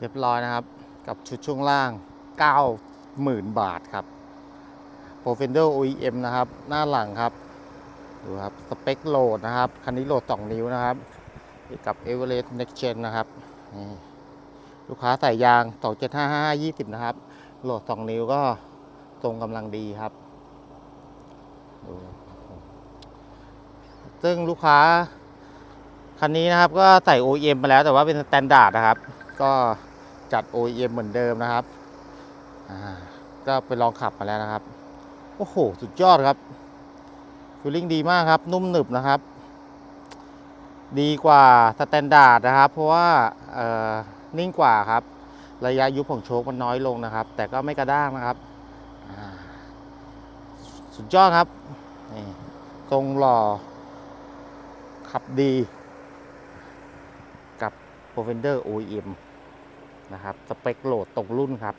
เรียบร้อยนะครับ กับชุดช่วงล่าง 90,000 บาทครับ p r o f e n d e r OEM นะครับ หน้าหลังครับ ดูครับ สเปคโหลดนะครับ คันนี้โหลด 2 นิ้วนะครับ กับ e v e r e s t Next Gen นะครับนี่ลูกค้าใส่ยาง 275 20 นะครับ โหลด 2 นิ้วก็ตรงกำลังดีครับดูซึ่งลูกค้า คันนี้นะครับก็ใส่ OEM มาแล้วแต่ว่าเป็นสแตนดาร์ดนะครับ ก็ จัด OEM เหมือนเดิมนะครับก็ไปลองขับมาแล้วนะครับ โอ้โห สุดยอดครับฟีลลิ่งดีมากครับ นุ่มหนึบนะครับ ดีกว่าสแตนดาร์ดนะครับ เพราะว่านิ่งกว่าครับ ระยะยุบของโชคมันน้อยลงนะครับ แต่ก็ไม่กระด้างนะครับ สุดยอดครับนี่ทรงหล่อ ขับดี กับ p r o f e n d e r OEM นะครับสเปคโหลดตรงรุ่นครับ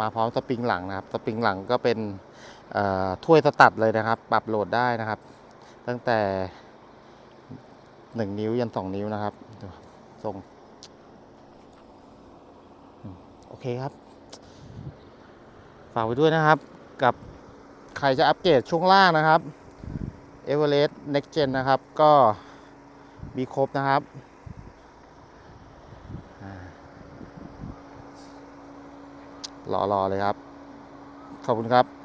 มาพร้อมสปริงหลังนะครับสปริงหลังก็เป็นถ้วยสตัดเลยนะครับ ปรับโหลดได้นะครับ ตั้งแต่ 1 นิ้วยัน 2 นิ้วนะครับดูครับทรงโอเคครับ ฝากไว้ด้วยนะครับ กับใครจะอัปเกรดช่วงล่างนะครับ e v e r e s t Next Gen นะครับ ก็มีครบนะครับอ่า รอๆเลยครับ ขอบคุณครับ